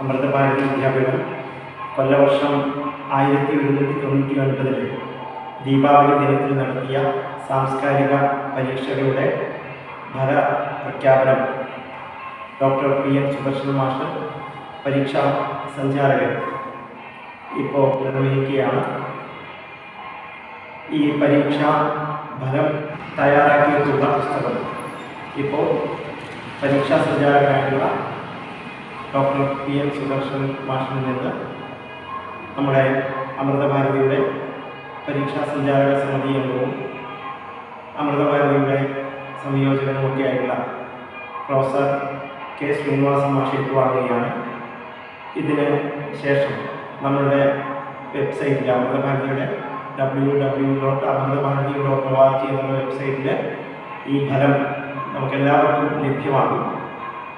അമൃതഭാരതി വിദ്യാപീഠം കൊല്ലവർഷം ആയിരത്തി എഴുന്നൂറ്റി തൊണ്ണൂറ്റി ഒൻപതിൽ ദീപാവലി ദിനത്തിൽ നടത്തിയ സാംസ്കാരിക പരീക്ഷകളുടെ ഫല പ്രഖ്യാപനം doctor P M Sudarshana master പരീക്ഷാ സഞ്ചാരകൻ ഇപ്പോൾ നിർവഹിക്കുകയാണ്. ഈ പരീക്ഷാ ഫലം തയ്യാറാക്കിയിട്ടുള്ള പുസ്തകം ഇപ്പോൾ പരീക്ഷാ സഞ്ചാരകനായിട്ടുള്ള ഡോക്ടർ പി എം സുദർശൻ മാഷിൽ നിന്ന് നമ്മുടെ അമൃതഭാരതിയുടെ പരീക്ഷാ സഞ്ചാരക സമിതി അംഗവും അമൃതഭാരതിയുടെ സംയോജകനുമൊക്കെ ആയിട്ടുള്ള പ്രൊഫസർ കെ ശ്രീനിവാസൻ മാഷ് ഏറ്റുവാങ്ങുകയാണ് ഇതിന് ശേഷം നമ്മളുടെ വെബ്സൈറ്റിൽ അമൃതഭാരതിയുടെ W W dot Amritabharati dot O R G എന്നുള്ള വെബ്സൈറ്റിൽ ഈ ഫലം നമുക്കെല്ലാവർക്കും ലഭ്യമാകും.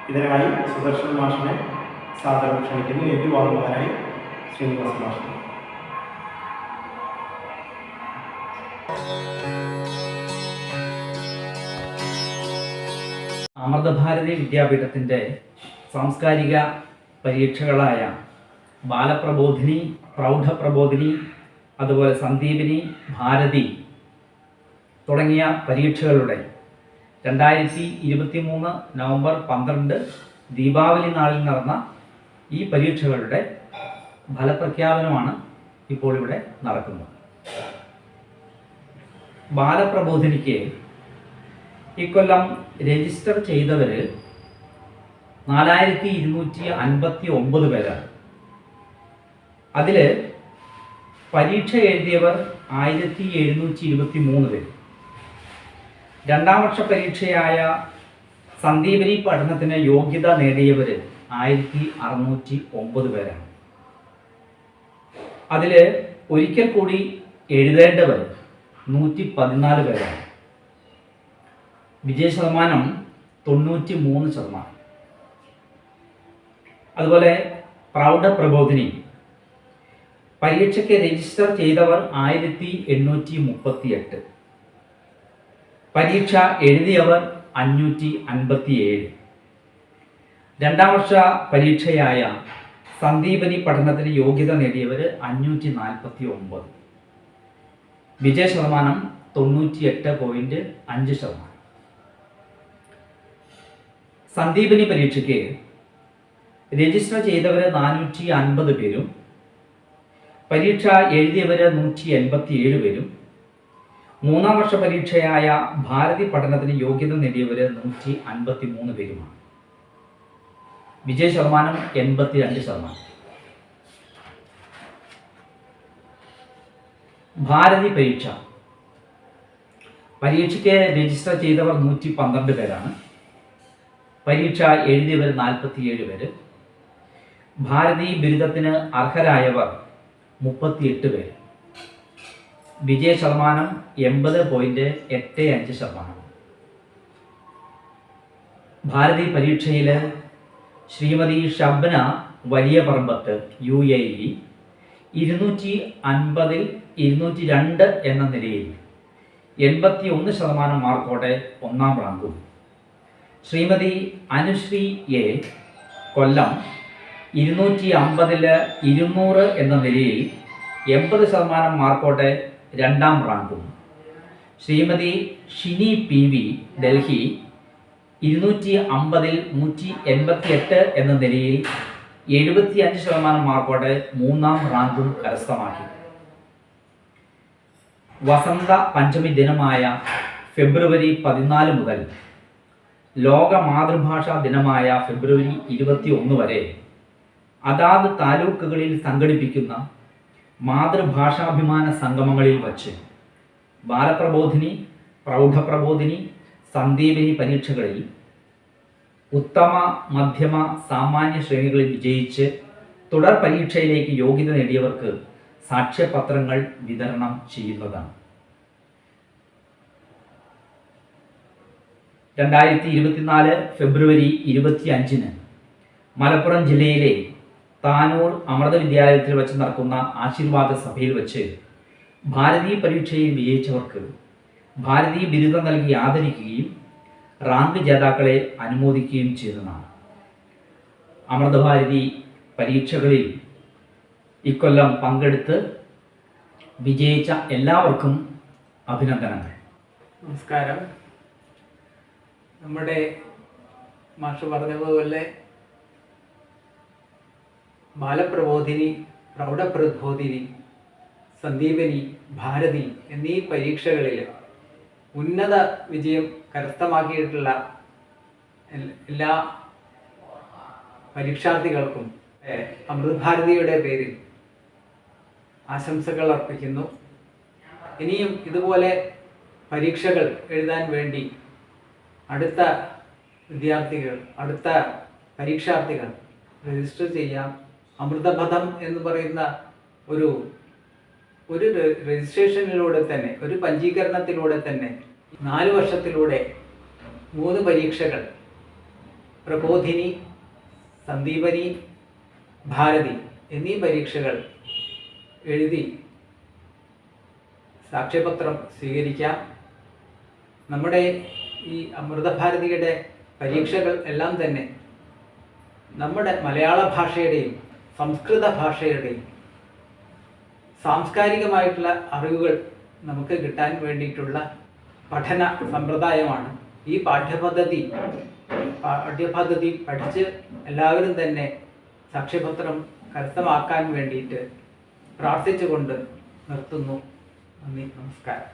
ഇതിനായി സുദർശൻ മാഷിനെ സാദരം ക്ഷണിക്കുന്നു. ഏറ്റുവാങ്ങുവാനായി ശ്രീനിവാസ മാഷിനെ അമൃതഭാരതി വിദ്യാപീഠത്തിന്റെ സാംസ്കാരിക പരീക്ഷകളായ ബാലപ്രബോധിനി പ്രൗഢപ്രബോധിനി അതുപോലെ സന്ദീപിനി ഭാരതി തുടങ്ങിയ പരീക്ഷകളുടെ രണ്ടായിരത്തി ഇരുപത്തി മൂന്ന് നവംബർ പന്ത്രണ്ട് ദീപാവലി നാളിൽ നടന്ന ഈ പരീക്ഷകളുടെ ഫലപ്രഖ്യാപനമാണ് ഇപ്പോൾ ഇവിടെ നടക്കുന്നത്. ബാലപ്രബോധിനിക്ക് ഇക്കൊല്ലം രജിസ്റ്റർ ചെയ്തവർ നാലായിരത്തി ഇരുന്നൂറ്റി അൻപത്തി ഒമ്പത് പേരാണ്. അതിൽ പരീക്ഷ എഴുതിയവർ ആയിരത്തി എഴുന്നൂറ്റി ഇരുപത്തി മൂന്ന് പേര്. രണ്ടാം വർഷ പരീക്ഷയായ സന്ദീപനി പഠനത്തിന് യോഗ്യത നേടിയവർ ആയിരത്തി അറുന്നൂറ്റി ഒമ്പത് പേരാണ്. അതിൽ ഒരിക്കൽ കൂടി എഴുതേണ്ടവർ നൂറ്റി പതിനാല് പേരാണ്. വിജയ ശതമാനം തൊണ്ണൂറ്റി മൂന്ന് ശതമാനം. അതുപോലെ പ്രൗഢ പ്രബോധിനി. പരീക്ഷയ്ക്ക് രജിസ്റ്റർ ചെയ്തവർ ആയിരത്തി എണ്ണൂറ്റി മുപ്പത്തി എട്ട് പരീക്ഷ എഴുതിയവർ അഞ്ഞൂറ്റി അൻപത്തി ഏഴ് രണ്ടാം വർഷ പരീക്ഷയായ സന്ദീപനി പഠനത്തിന് യോഗ്യത നേടിയവർ അഞ്ഞൂറ്റി നാൽപ്പത്തി ഒമ്പത് വിജയ ശതമാനം തൊണ്ണൂറ്റി എട്ട് പോയിന്റ് അഞ്ച് ശതമാനം. സന്ദീപനി പരീക്ഷയ്ക്ക് രജിസ്റ്റർ ചെയ്തവർ നാനൂറ്റി അൻപത് പേരും പരീക്ഷ എഴുതിയവർ നൂറ്റി എൺപത്തി ഏഴ് പേരും മൂന്നാം വർഷ പരീക്ഷയായ ഭാരതി പഠനത്തിന് യോഗ്യത നേടിയവർ നൂറ്റി അൻപത്തി മൂന്ന് പേരുമാണ്. വിജയ ശതമാനം എൺപത്തി രണ്ട് ശതമാനം. ഭാരതി പരീക്ഷ. പരീക്ഷയ്ക്ക് രജിസ്റ്റർ ചെയ്തവർ നൂറ്റി പന്ത്രണ്ട് പേരാണ്. പരീക്ഷ എഴുതിയവർ നാൽപ്പത്തിയേഴ് പേര്. ഭാരതി ബിരുദത്തിന് അർഹരായവർ മുപ്പത്തിയെട്ട് പേര്. വിജയ ശതമാനം എൺപത് പോയിന്റ് എട്ട് അഞ്ച് ശതമാനം. ഭാരതി പരീക്ഷയിൽ ശ്രീമതി ഷബ്ന വലിയ പറമ്പത്ത് യു എ ഇ. ഇരുന്നൂറ്റി അൻപതിൽ ഇരുന്നൂറ്റി രണ്ട് എന്ന നിലയിൽ എൺപത്തി ഒന്ന് ശതമാനം മാർക്കോടെ ഒന്നാം റാങ്കും. ശ്രീമതി അനുശ്രീ എ കൊല്ലം ഇരുന്നൂറ്റി അമ്പതിൽ ഇരുന്നൂറ് എന്ന നിലയിൽ എൺപത് ശതമാനം മാർക്കോടെ രണ്ടാം റാങ്കും. ശ്രീമതി ഷിനി പി വി ഡൽഹി ഇരുന്നൂറ്റി അമ്പതിൽ നൂറ്റി എൺപത്തി എട്ട് എന്ന നിലയിൽ എഴുപത്തി അഞ്ച് ശതമാനം മാർക്കോടെ മൂന്നാം റാങ്കും കരസ്ഥമാക്കി. വസന്ത പഞ്ചമി ദിനമായ ഫെബ്രുവരി പതിനാല് മുതൽ ലോക മാതൃഭാഷാ ദിനമായ ഫെബ്രുവരി ഇരുപത്തി ഒന്ന് വരെ അതാത് താലൂക്കുകളിൽ സംഘടിപ്പിക്കുന്ന മാതൃഭാഷാഭിമാന സംഗമങ്ങളിൽ വച്ച് ബാലപ്രബോധിനി പ്രൗഢപ്രബോധിനി സന്ദീപിനി പരീക്ഷകളിൽ ഉത്തമ മധ്യമ സാമാന്യ ശ്രേണികളിൽ വിജയിച്ച് തുടർ പരീക്ഷയിലേക്ക് യോഗ്യത നേടിയവർക്ക് സാക്ഷ്യപത്രങ്ങൾ വിതരണം ചെയ്യുന്നതാണ്. രണ്ടായിരത്തി ഇരുപത്തിനാല് ഫെബ്രുവരി ഇരുപത്തി അഞ്ചിന് മലപ്പുറം ജില്ലയിലെ താനൂർ അമൃത വിദ്യാലയത്തിൽ വെച്ച് നടക്കുന്ന ആശീർവാദ സഭയിൽ വെച്ച് ഭാരതീയ പരീക്ഷയിൽ വിജയിച്ചവർക്ക് ഭാരതീയ ബിരുദം നൽകി ആദരിക്കുകയും റാങ്ക് ജേതാക്കളെ അനുമോദിക്കുകയും ചെയ്തതാണ്. അമൃതഭാരതി പരീക്ഷകളിൽ ഇക്കൊല്ലം പങ്കെടുത്ത് വിജയിച്ച എല്ലാവർക്കും അഭിനന്ദനങ്ങൾ. നമസ്കാരം. നമ്മുടെ മാഷ് പറഞ്ഞതുപോലെ ബാലപ്രബോധിനി പ്രൗഢപ്രബോധിനി സന്ദീപനി ഭാരതി എന്നീ പരീക്ഷകളിൽ ഉന്നത വിജയം കരസ്ഥമാക്കിയിട്ടുള്ള എല്ലാ പരീക്ഷാർത്ഥികൾക്കും അമൃതഭാരതിയുടെ അമൃത് ഭാരതിയുടെ പേരിൽ ആശംസകൾ അർപ്പിക്കുന്നു. ഇനിയും ഇതുപോലെ പരീക്ഷകൾ എഴുതാൻ വേണ്ടി അടുത്ത വിദ്യാർത്ഥികൾ അടുത്ത പരീക്ഷാർത്ഥികൾ രജിസ്റ്റർ ചെയ്യാം. അമൃതപഥം എന്ന് പറയുന്ന ഒരു ഒരു രജിസ്ട്രേഷനിലൂടെ തന്നെ ഒരു പഞ്ചീകരണത്തിലൂടെ തന്നെ നാല് വർഷത്തിലൂടെ മൂന്ന് പരീക്ഷകൾ. പ്രബോധിനി സന്ദീപനി ഭാരതി എന്നീ പരീക്ഷകൾ എഴുതി സാക്ഷ്യപത്രം സ്വീകരിക്കാം. നമ്മുടെ ഈ അമൃതഭാരതിയുടെ പരീക്ഷകൾ എല്ലാം തന്നെ നമ്മുടെ മലയാള ഭാഷയുടെയും സംസ്കൃത ഭാഷയുടെയും സാംസ്കാരികമായിട്ടുള്ള അറിവുകൾ നമുക്ക് കിട്ടാൻ വേണ്ടിയിട്ടുള്ള പഠന സമ്പ്രദായമാണ്. ഈ പാഠ്യപദ്ധതി പാഠ്യപദ്ധതി പഠിച്ച് എല്ലാവരും തന്നെ സാക്ഷ്യപത്രം കരസ്ഥമാക്കാൻ വേണ്ടിയിട്ട് പ്രാർത്ഥിച്ചുകൊണ്ട് നിർത്തുന്നു. നന്ദി നമസ്കാരം.